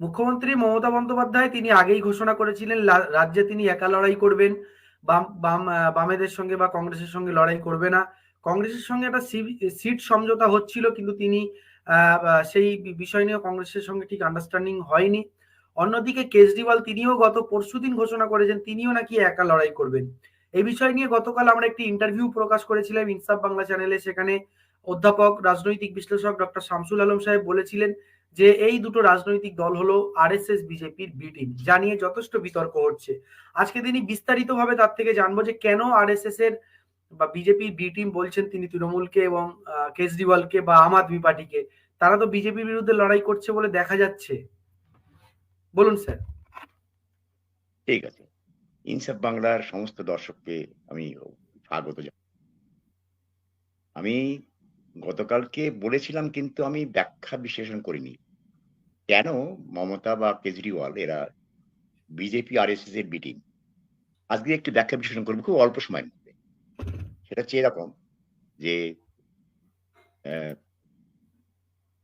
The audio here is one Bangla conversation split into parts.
মুখ্যমন্ত্রী মমতা বন্দ্যোপাধ্যায় তিনি আগেই ঘোষণা করেছিলেন রাজ্যে তিনি একা লড়াই করবেন, বাম বাম বামেদের সঙ্গে বা কংগ্রেসের সঙ্গে লড়াই করবে না। কংগ্রেসের সঙ্গে একটা সিট সমঝোতা হচ্ছিল, কিন্তু তিনি সেই বিষয় নিয়ে কংগ্রেসের সঙ্গে ঠিক আন্ডারস্ট্যান্ডিং হয়নি। অন্যদিকে কেজরিওয়াল তিনিও গত পরশুদিন ঘোষণা করেছেন, তিনিও নাকি একা লড়াই করবেন। এই বিষয় নিয়ে গতকাল আমরা একটি ইন্টারভিউ প্রকাশ করেছিলাম ইনসাফ বাংলা চ্যানেলে সেখানে অধ্যাপক, রাজনৈতিক বিশ্লেষক ডক্টর শামসুল আলম সাহেব বলেছিলেন যে এই দুটো রাজনৈতিক দল হলো আরএসএস, বিজেপির বি টিম যা নিয়ে যথেষ্ট বিতর্ক হচ্ছে। আজকে তিনি বিস্তারিতভাবে তার থেকে জানব যে কেন আরএসএস এর বা বিজেপির বি টিম বলছেন তিনি তৃণমূলকে এবং কেজরিওয়ালকে বা আম আদমি পার্টিকে। তারা তো বিজেপির বিরুদ্ধে লড়াই করছে বলে দেখা যাচ্ছে। বলুন স্যার। ঠিক আছে। ইনসাফ বাংলার সমস্ত দর্শককে আমি স্বাগত জানাই। আমি গতকালকে বলেছিলাম কিন্তু আমি ব্যাখ্যা বিশ্লেষণ করিনি। কেন মমতা বা কেজরিওয়াল এরা বিজেপি আর এস এর বিটিং আজকে একটু ব্যাখ্যা বিশ্লেষণ করব, খুব অল্প সময়ের মধ্যে। সেটা হচ্ছে এরকম যে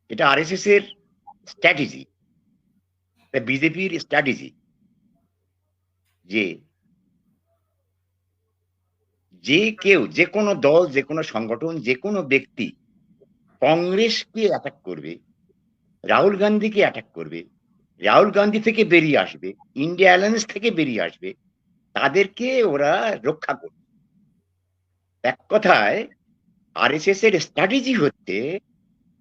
এটা আর এস এস এর স্ট্র্যাটেজি বিজেপির স্ট্র্যাটেজি যে যে কেউ, যে কোনো দল, যে কোনো সংগঠন, যে কোনো ব্যক্তি কংগ্রেসকে অ্যাটাক করবে, রাহুল গান্ধীকে অ্যাটাক করবে, রাহুল গান্ধী থেকে বেরিয়ে আসবে ইন্ডিয়া অ্যালায়েন্স থেকে বেরিয়ে আসবে, তাদেরকে ওরা রক্ষা করবে। এক কথায় আর এস এস এর স্ট্র্যাটেজি হচ্ছে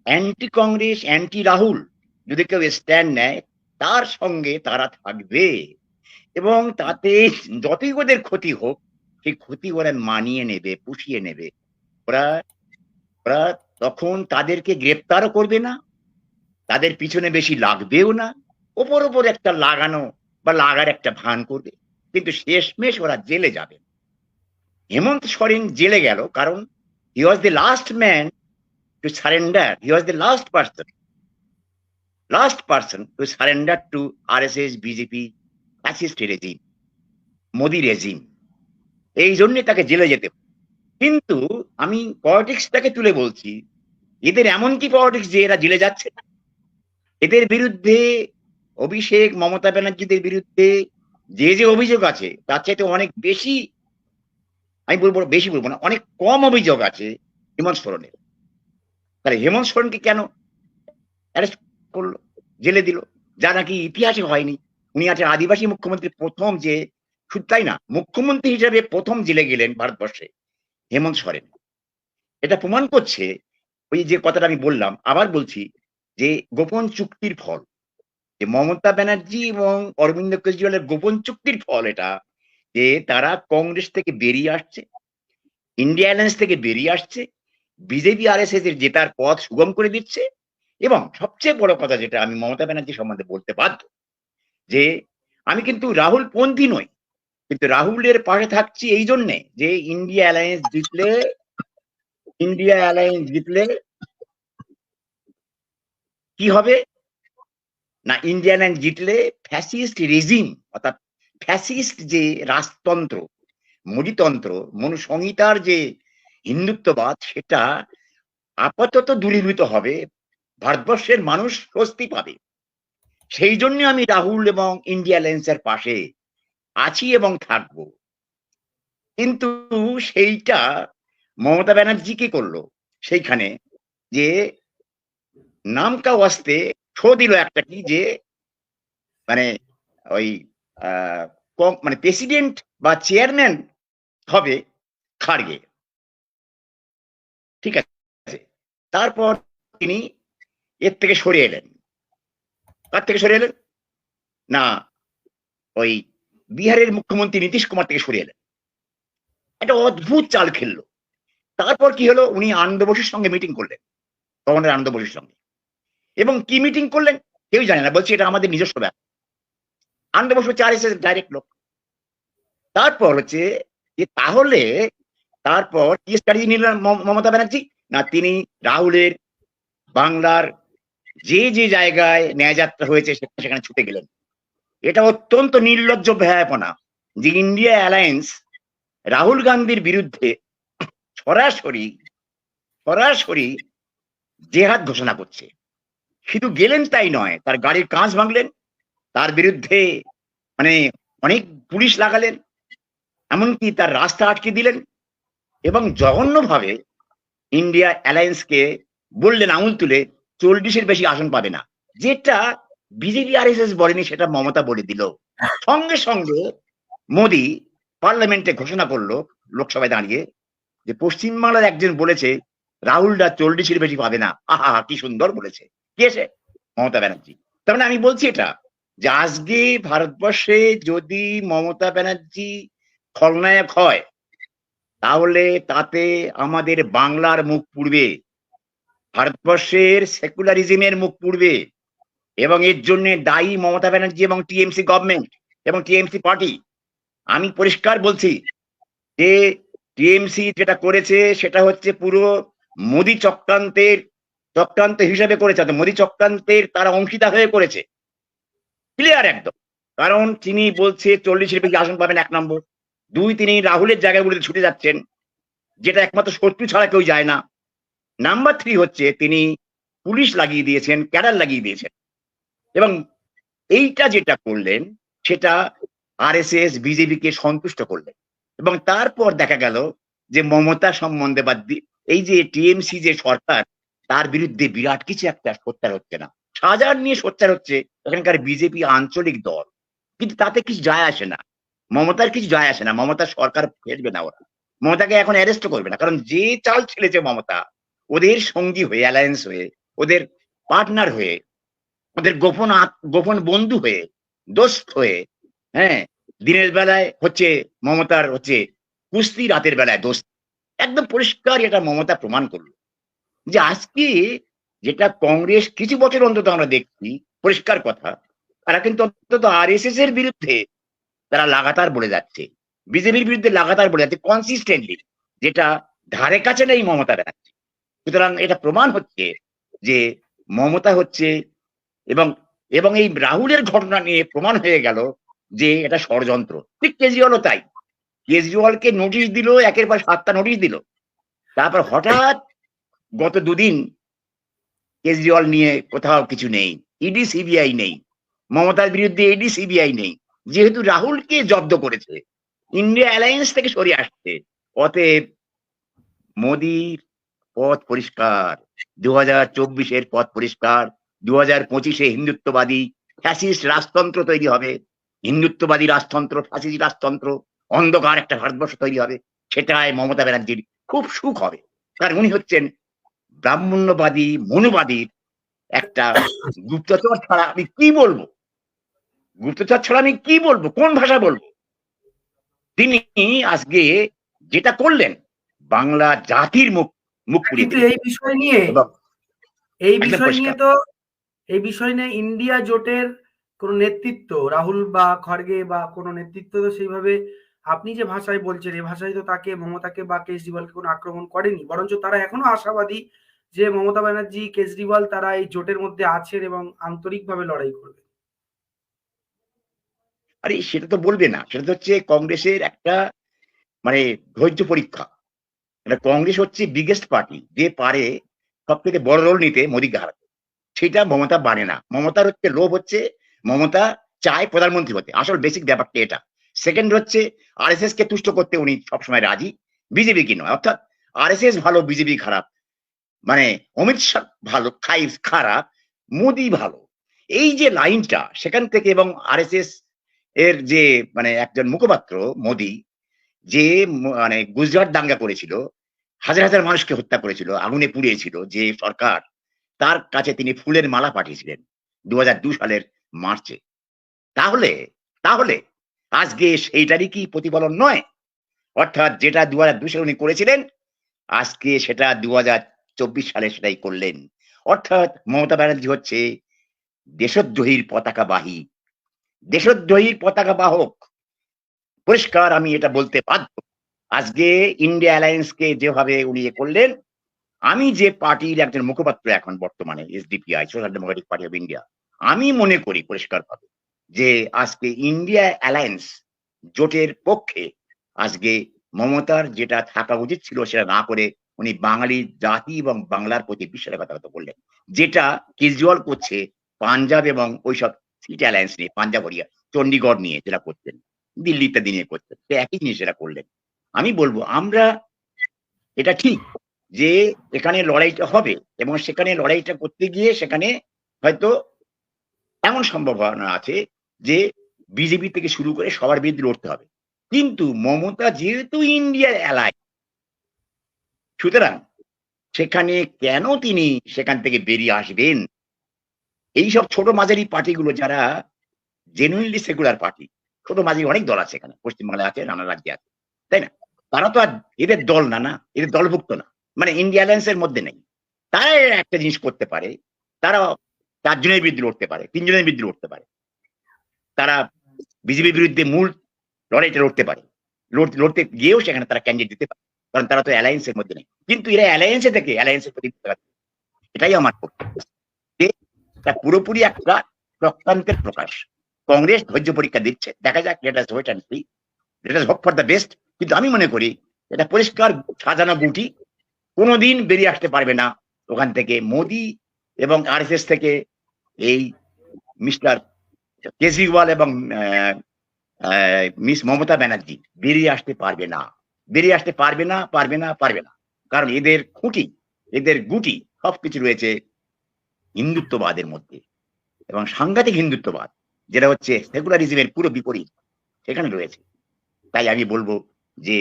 অ্যান্টি কংগ্রেস অ্যান্টি রাহুল যদি কেউ স্ট্যান্ড নেয়, তার সঙ্গে তারা থাকবে। এবং তাতে যতই ওদের ক্ষতি হোক, সেই ক্ষতি ওরা মানিয়ে নেবে, পুষিয়ে নেবে। ওরা ওরা তখন তাদেরকে গ্রেপ্তারও করবে না, তাদের পিছনে বেশি লাগবেও না, ওপর ওপর একটা লাগানো বা লাগার একটা ভান করবে। কিন্তু শেষমেশ ওরা জেলে যাবে। হেমন্ত সরেন জেলে গেল কারণ he was the last man to surrender he was the last person last person to surrender to R S S BJP fascist regime Modi regime এই জন্য তাকে জেলে যেতে। কিন্তু আমি পলিটিক্সটাকে তুলে বলছি এদের এমন কি পলিটিক্স যে এরা জেলে যাচ্ছে? এদের বিরুদ্ধে অভিষেক মমতা ব্যানার্জিদের বিরুদ্ধে যে যে অভিযোগ আছে, তার চাইতে অনেক বেশি, আমি বলব বেশি বলব না, অনেক কম অভিযোগ আছে হেমন্ত সোরেনের। তাহলে হেমন্ত সোরেনকে কেন অ্যারেস্ট করল, জেলে দিল? যা নাকি ইতিহাসে হয়নি। উনি আছেন আদিবাসী মুখ্যমন্ত্রী প্রথম যে, শুধু তাই না, মুখ্যমন্ত্রী হিসেবে প্রথম জেলে গেলেন ভারতবর্ষে হেমন্ত সোরেন। এটা প্রমাণ করছে ওই যে কথাটা আমি বললাম, আবার বলছি যে গোপন চুক্তির ফল, যে মমতা ব্যানার্জি এবং অরবিন্দ কেজরিওয়ালের গোপন চুক্তির ফল এটা, যে তারা কংগ্রেস থেকে বেরিয়ে আসছে, ইন্ডিয়া অ্যালায়েন্স থেকে বেরিয়ে আসছে, বিজেপি আর এস এর জেতার পথ সুগম করে দিচ্ছে এবং সবচেয়ে বড় কথা যেটা আমি মমতা ব্যানার্জি সম্বন্ধে বলতে বাধ্য, যে আমি কিন্তু রাহুল পন্থী নই, কিন্তু রাহুলের পাশে থাকছি এই জন্যে যে ইন্ডিয়া অ্যালায়েন্স জিতলে ইন্ডিয়া অ্যালায়েন্স জিতলে কি হবে? না ইন্ডিয়া অ্যালায়েন্স জিতলে ফ্যাসিস্ট রেজিম অর্থাৎ ফ্যাসিস্ট যে রাজতন্ত্র মোদিতন্ত্র মনুসংহিতার যে হিন্দুত্ববাদ, সেটা আপাতত দূরীভূত হবে, ভারতবর্ষের মানুষ স্বস্তি পাবে। সেই জন্য আমি রাহুল এবং ইন্ডিয়া অ্যালায়েন্সের পাশে আছি এবং থাকব। কিন্তু সেইটা মমতা ব্যানার্জি কি করল? সেইখানে যে নামকা ওয়াস্তে শো দিল একটা কি যে মানে ওই মানে প্রেসিডেন্ট বা চেয়ারম্যান হবে খাড়গে। ঠিক আছে? তারপর তিনি এর থেকে সরে এলেন। কার থেকে সরে এলেন? না, ওই বিহারের মুখ্যমন্ত্রী নীতিশ কুমার থেকে সরে এলেন। একটা অদ্ভুত চাল খেললো। তারপর কি হলো? উনি আনন্দ বসুর সঙ্গে মিটিং করলেন। গভর্নর আনন্দ বসুর সঙ্গে। এবং কি মিটিং করলেন? কেউ জানে না। বলছি, এটা আমাদের নিজস্ব ব্যাপার। আনন্দ বসু চার এসে ডাইরেক্ট লোক। তারপর হচ্ছে যে তাহলে তারপর কি স্ট্র্যাটেজি নিলেন মম- মমতা ব্যানার্জি? না, তিনি রাহুলের বাংলার যে যে জায়গায় ন্যায়যাত্রা হয়েছে, সেখানে সেখানে ছুটে গেলেন। এটা অত্যন্ত নির্লজ্জ ভয়াপনা। যে ইন্ডিয়া অ্যালায়েন্স রাহুল গান্ধীর বিরুদ্ধে সরাসরি সরাসরি জেহাদ ঘোষণা করছে। শুধু গেলেন তাই নয়, তার গাড়ির কাঁচ ভাঙলেন, তার বিরুদ্ধে মানে অনেক পুলিশ লাগালেন, এমনকি তার রাস্তা আটকে দিলেন এবং জঘন্যভাবে ইন্ডিয়া অ্যালায়েন্সকে বললেন আঙুল তুলে, চল্লিশের বেশি আসন পাবে না। যেটা বিজেপি আর বলেনি, সেটা মমতা বলে দিল। সঙ্গে সঙ্গে মোদি পার্লামেন্টে ঘোষণা করল, লোকসভায় দাঁড়িয়ে যে পশ্চিমবাংলার একজন বলেছে রাহুলরা চল্লিশের বেশি পাবে না। আহা, কি সুন্দর বলেছে। কে সে মমতা ব্যানার্জি। তার মানে আমি বলছি এটা, যে আজকে ভারতবর্ষে যদি মমতা ব্যানার্জি খলনায়ক হয়, তাহলে তাতে আমাদের বাংলার মুখ পুড়বে, ভারতবর্ষের সেকুলারিজমের মুখ পুড়বে, এবং এর জন্য দায়ী মমতা ব্যানার্জি এবং টিএমসি গভর্নমেন্ট এবং টিএমসি পার্টি। আমি পরিষ্কার বলছি যে টিএমসি যেটা করেছে, সেটা হচ্ছে পুরো মোদী চক্রান্তের, চক্রান্ত হিসাবে করেছে। মোদী চক্রান্তের তারা অংশীদার হয়ে করেছে। ক্লিয়ার একদম। কারণ তিনি বলছে চল্লিশের বেশি আসন পাবেন এক নম্বর। দুই, তিনি রাহুলের জায়গাগুলিতে ছুটে যাচ্ছেন, যেটা একমাত্র শত্রু ছাড়া কেউ যায় না। নাম্বার থ্রি হচ্ছে তিনি পুলিশ লাগিয়ে দিয়েছেন, ক্যাডার লাগিয়ে দিয়েছেন। এবং এইটা যেটা করলেন, সেটা আর এস আরএসএস বিজেপিকে সন্তুষ্ট করলেন। এবং তারপর দেখা গেল যে মমতা সম্বন্ধে বা এই যে টিএমসি যে সরকার, তার বিরুদ্ধে বিরাট কিছু একটা সোচ্চার হচ্ছে না। সাজার নিয়ে সোচ্চার হচ্ছে এখানকার বিজেপি আঞ্চলিক দল। কিন্তু তাতে কিছু যায় আসে না। মমতার কিছু যায় আসে না। মমতার সরকার ফেলবে না ওরা। মমতাকে এখন অ্যারেস্ট করবে না। কারণ যে চাল ছেলেছে মমতা, ওদের সঙ্গী হয়ে অ্যালায়েন্স হয়ে, ওদের পার্টনার হয়ে, ওদের গোপন গোপন বন্ধু হয়ে, দোস্ত হয়ে হ্যাঁ দিনের বেলায় হচ্ছে মমতার হচ্ছে কুস্তি, রাতের বেলায় দোস্ত। একদম পরিষ্কার এটা মমতা প্রমাণ করল। যে আজকে যেটা কংগ্রেস কিছু বছর অন্তত আমরা দেখছি, পরিষ্কার কথা, তারা কিন্তু অন্তত আর এর বিরুদ্ধে তারা লাগাতার বলে যাচ্ছে। বিজেপির বিরুদ্ধে লাগাতার বলে যাচ্ছে কনসিস্টেন্টলি যেটা ধারে কাছে নেই মমতা ব্যানার্জি সুতরাং এটা প্রমাণ হচ্ছে যে মমতা হচ্ছে এবং এবং এই রাহুলের ঘটনা নিয়ে প্রমাণ হয়ে গেল যে এটা ষড়যন্ত্র। ঠিক কেজরিওয়ালও তাই। কেজরিওয়ালকে নোটিশ দিল, একের পর সাতটা নোটিশ দিল। তারপর হঠাৎ গত দুদিন কেজরিওয়াল নিয়ে কোথাও কিছু নেই। ইডি সিবিআই নেই। মমতার বিরুদ্ধে ইডি সিবিআই নেই। যেহেতু রাহুলকে জব্দ করেছে, ইন্ডিয়া অ্যালায়েন্স থেকে সরে আসছে। অতএব মোদির পথ পরিষ্কার। দু হাজার চব্বিশের পথ পরিষ্কার। দু হাজার পঁচিশে হিন্দুত্ববাদী ফ্যাসিস্ট রাজতন্ত্র তৈরি হবে। হিন্দুত্ববাদী রাজতন্ত্র ফ্যাসিস্ট রাজতন্ত্র অন্ধকার একটা ভারতবর্ষ তৈরি হবে সেটায় মমতা ব্যানার্জির খুব সুখ হবে। কারণ উনি হচ্ছেন ব্রাহ্মণ্যবাদী মনুবাদীর একটা গুপ্তচর ছাড়া আমি কি বলব? গুপ্তচর ছাড়া আমি কি বলব? কোন ভাষা বলব? তিনি আজকে যেটা করলেন বাংলা জাতির মুখ মুখ কিন্তু এই বিষয় নিয়ে এই বিষয় নিয়ে তো এই বিষয় নিয়ে ইন্ডিয়া জোটের কোন নেতৃত্ব, রাহুল বা খড়গে বা কোন নেতৃত্ব তো সেইভাবে আপনি যে ভাষায় বলছেন এই ভাষায় তো তাকে, মমতাকে বা কেজরিওয়ালকে কোনো আক্রমণ করেনি। বরঞ্চ তারা এখনও আশাবাদী যে মমতা ব্যানার্জি, কেজরিওয়াল তারা এই জোটের মধ্যে আছেন এবং আন্তরিকভাবে লড়াই করবে। আরে, সেটা তো বলবে না। সেটা তো হচ্ছে কংগ্রেসের একটা মানে ধৈর্য পরীক্ষা। এটা কংগ্রেস হচ্ছে বিগেস্ট পার্টি যে পারে সব থেকে বড় রোল নিতে মোদীকে হারাতে সেটা মমতা বানে না। মমতার হচ্ছে লোভ হচ্ছে মমতা চায় প্রধানমন্ত্রী হতে। আসল বেসিক ব্যাপারটা এটা। সেকেন্ড হচ্ছে আরএসএস কে তুষ্ট করতে উনি সবসময় রাজি। বিজেপি কি নয়, অর্থাৎ আরএসএস ভালো বিজেপি খারাপ। মানে অমিত শাহ ভালো খাই খারাপ, মোদি ভালো। এই যে লাইনটা, সেখান থেকে এবং আরএসএস এর যে মানে একজন মুখপাত্র, মোদি, যে মানে গুজরাট দাঙ্গা করেছিল, হাজার হাজার মানুষকে হত্যা করেছিল, আগুনে পুড়িয়েছিল যে সরকার, তার কাছে তিনি ফুলের মালা পাঠিয়েছিলেন। দু সালের মার্চে তাহলে তাহলে আজকে সেইটারই কি প্রতিফলন নয়। অর্থাৎ যেটা দু হাজার সালে উনি করেছিলেন, আজকে সেটা দু হাজার চব্বিশ সালে সেটাই করলেন। অর্থাৎ মমতা ব্যানার্জি হচ্ছে দেশদ্রোহীর পতাকা বাহী। দেশদ্রোহীর পতাকা বাহক। পরিষ্কার আমি এটা বলতে বাধ্য। আজকে ইন্ডিয়া অ্যালায়েন্সকে যেভাবে উনি করলেন, আমি যে পার্টির একজন মুখপাত্র এখন বর্তমানে, SDPI, social democratic party of India আমি মনে করি পরিষ্কারভাবে যে আজকে ইন্ডিয়া অ্যালায়েন্স জোটের পক্ষে আজকে মমতার যেটা থাকা উচিত ছিল সেটা না করে উনি বাঙালি জাতি এবং বাংলার প্রতি বিশ্বাসের কথা বললেন, যেটা কেজরিওয়াল করছে পাঞ্জাব এবং ওইসব সিট অ্যালায়েন্স নিয়ে, পাঞ্জাব হরিয়া চণ্ডীগড় নিয়ে যেটা করতেন দিল্লি ইত্যাদি নিয়ে করতেন তো একই জিনিস এরা করলেন। আমি বলব, আমরা এটা ঠিক যে এখানে লড়াইটা হবে এবং সেখানে লড়াইটা করতে গিয়ে সেখানে হয়তো এমন সম্ভাবনা আছে যে বিজেপি থেকে শুরু করে সবার বিরুদ্ধে লড়তে হবে। কিন্তু মমতা যেহেতু ইন্ডিয়ার অ্যালাই সুতরাং সেখানে কেন তিনি সেখান থেকে বেরিয়ে আসবেন? এইসব ছোট মাঝারি পার্টিগুলো যারা জেনুইনলি সেকুলার পার্টি ছোট মাঝারি অনেক দল আছে এখানে, পশ্চিমবাংলায় আছে, নানা রাজ্যে আছে, তাই না? তারা তো আর এদের দল না না, এদের দলভুক্ত না। মানে ইন্ডিয়া অ্যালায়েন্সের মধ্যে নেই। তারা একটা জিনিস করতে পারে, তারা চারজনের বিরুদ্ধে লড়তে পারে, তিনজনের বিরুদ্ধে লড়তে পারে। তারা বিজেপির বিরুদ্ধে মূল লড়াইটা লড়তে পারে। লড়তে গিয়েও সেখানে তারা ক্যান্ডিডেট দিতে পারে, কারণ তারা তো অ্যালায়েন্সের মধ্যে নেই। কিন্তু এরা অ্যালায়েন্সে থেকে অ্যালায়েন্সের প্রতি এটাই আমার পুরোপুরি একটা চক্রান্তের প্রকাশ। কংগ্রেস ধৈর্য পরীক্ষা দিচ্ছে। দেখা যাক let us wait and see let us hope for the best কিন্তু আমি মনে করি, এটা পরিষ্কার সাজানো গুটি। কোনোদিন বেরিয়ে আসতে পারবে না। ওখান থেকে মোদি এবং আরএসএস থেকে এই মিস্টার কেজরিওয়াল এবং মিস মমতা ব্যানার্জি বেরিয়ে আসতে পারবে না। বেরিয়ে আসতে পারবে না পারবে না পারবে না। কারণ এদের খুঁটি, এদের গুটি সবকিছু রয়েছে হিন্দুত্ববাদের মধ্যে। এবং সাংঘাতিক হিন্দুত্ববাদ, যেটা হচ্ছে সেকুলারিজমের পুরো বিপরীত, সেখানে রয়েছে। তাই আমি বলব যে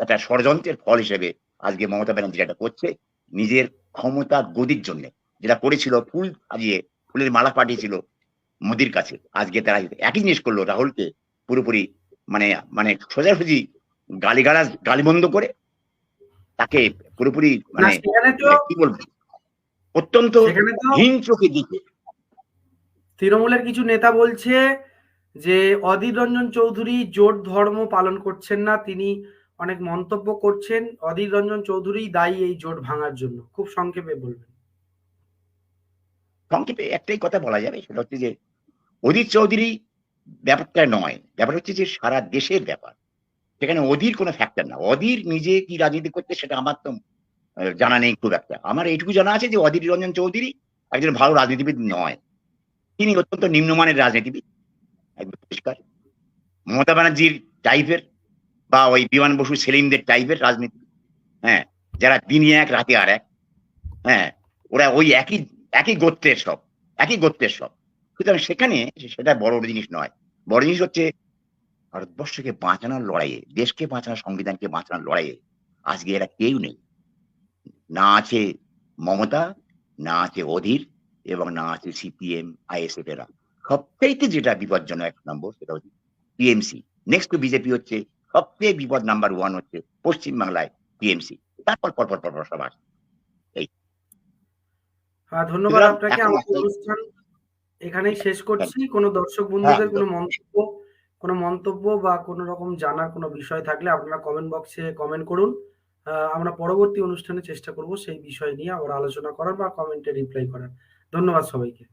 একটা ষড়যন্ত্রের ফল হিসেবে আজকে মমতা ব্যানার্জি যেটা করছে, নিজের ক্ষমতা গদির জন্য। যেটা করেছিল ফুল সাজিয়ে ফুলের মালা পাঠিয়েছিল মোদির কাছে। আজকে তারা একই জিনিস করল রাহুলকে পুরোপুরি মানে মানে সোজাসুজি গালিগালাজ গালিবন্ধ করে তাকে পুরোপুরি মানে কি বলব? অত্যন্ত হীন চোখে দিকে তৃণমূলের কিছু নেতা বলছে যে অধীর রঞ্জন চৌধুরী জোট ধর্ম পালন করছেন না তিনি অনেক মন্তব্য করছেন। অধীর রঞ্জন চৌধুরী দায়ী এই জোট ভাঙার জন্য। খুব সংক্ষেপে বলবেন। সংক্ষেপে একটাই কথা বলা যাবে, সেটা হচ্ছে যে অধীর চৌধুরী ব্যাপারটা নয়। ব্যাপার হচ্ছে যে সারা দেশের ব্যাপার। সেখানে অধীর কোনো ফ্যাক্টর না। অধীর নিজে কি রাজনীতি করতে সেটা আমার তো জানা নেই খুব একটা। আমার এইটুকু জানা আছে যে অধীর রঞ্জন চৌধুরী একজন ভালো রাজনীতিবিদ নয়। তিনি অত্যন্ত নিম্নমানের রাজনীতিবিদ, একদম পরিষ্কার। মমতা ব্যানার্জির টাইপের বা ওই বিমান বসু সেলিমদের টাইপের রাজনীতি। হ্যাঁ যারা দিনে এক, রাতে আর এক। হ্যাঁ ওরা ওই একই একই গোত্রের সব একই গোত্রের সব। সুতরাং সেখানে সেটা বড় জিনিস নয়। বড় জিনিস হচ্ছে ভারতবর্ষকে বাঁচানোর লড়াইয়ে দেশকে বাঁচানোর সংবিধানকে বাঁচানোর লড়াইয়ে আজকে এরা কেউ নেই। না আছে মমতা না আছে অধীর এবং না আছে সিপিএম আইএসএফ এরা। সবচেয়ে যেটা বিপজ্জনক এক নম্বর সেটা হচ্ছে টিএমসি। নেক্সট টু বিজেপি হচ্ছে সবচেয়ে বিপদ নাম্বার ওয়ান হচ্ছে পশ্চিমবাংলায় টিএমসি। তারপর পরপর পরপর সব আসে আহ, ধন্যবাদ আপনাকে। আমাদের অনুষ্ঠান এখানেই শেষ করছি। কোনো দর্শক বন্ধুদের কোনো মন্তব্য কোনো মন্তব্য বা কোনো রকম জানার কোনো বিষয় থাকলে আপনারা কমেন্ট বক্সে কমেন্ট করুন। আমরা পরবর্তী অনুষ্ঠানে চেষ্টা করব সেই বিষয় নিয়ে আবার আলোচনা করার বা কমেন্টে রিপ্লাই করার। ধন্যবাদ সবাইকে।